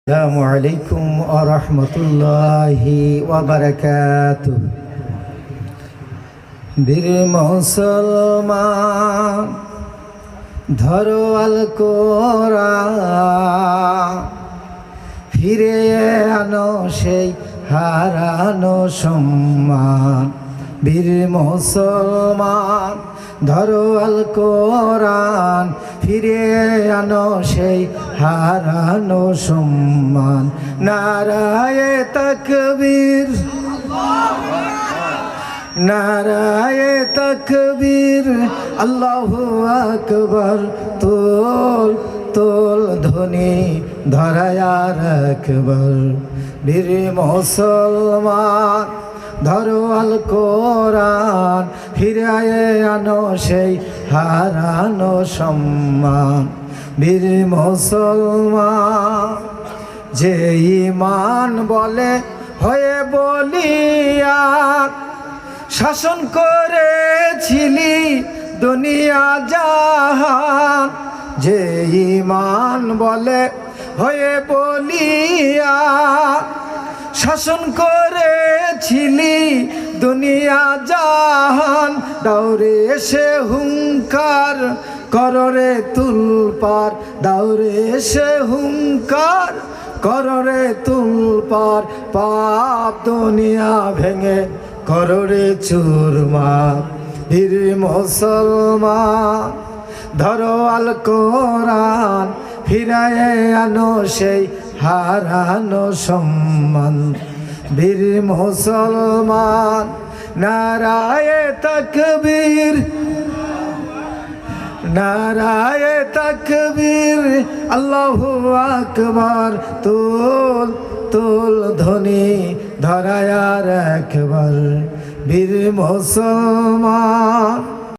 السلام عليكم ورحمة الله وبركاته বীর মুসলমান ধরো আল কোরআন ফিরে আনো সেই হারানো সম্মান বীর মুসলমান ধরো আল কোরআন, ফিরে আনো সেই হারানো সম্মান। নারায়ে তকবীর। নারায়ে তকবীর। আল্লাহু আকবার। তোল তোল ধ্বনি ধরায়া রাখবার বীর মুসলমান ধরো আল কোরআন, ফিরায়ে আনো সেই হারানো সম্মান। বীর মুসলমান, যে ইমান বলে হয়ে বলিয়া শাসন করেছিলি দুনিয়া জাহান, যে ইমান বলে হয়ে বলিয়া শাসন করেছিলি দুনিয়া জাহান দাউরে এসে হুঙ্কার কররে তুলপার দাউরে এসে হুঙ্কার কররে তুলপার, পাপ দুনিয়া ভেঙে কররে চুরমার বীর মুসলমান, ধরো আল কোরআন, ফিরায়ে আনো সেই হারানো সম্মান। বীর মুসলমান, নারায়ে তকবীর। নারায়ে তকবীর, আল্লাহু আকবার। তোল তোল ধ্বনি, ধরায়ার একবার। বীর মুসলমান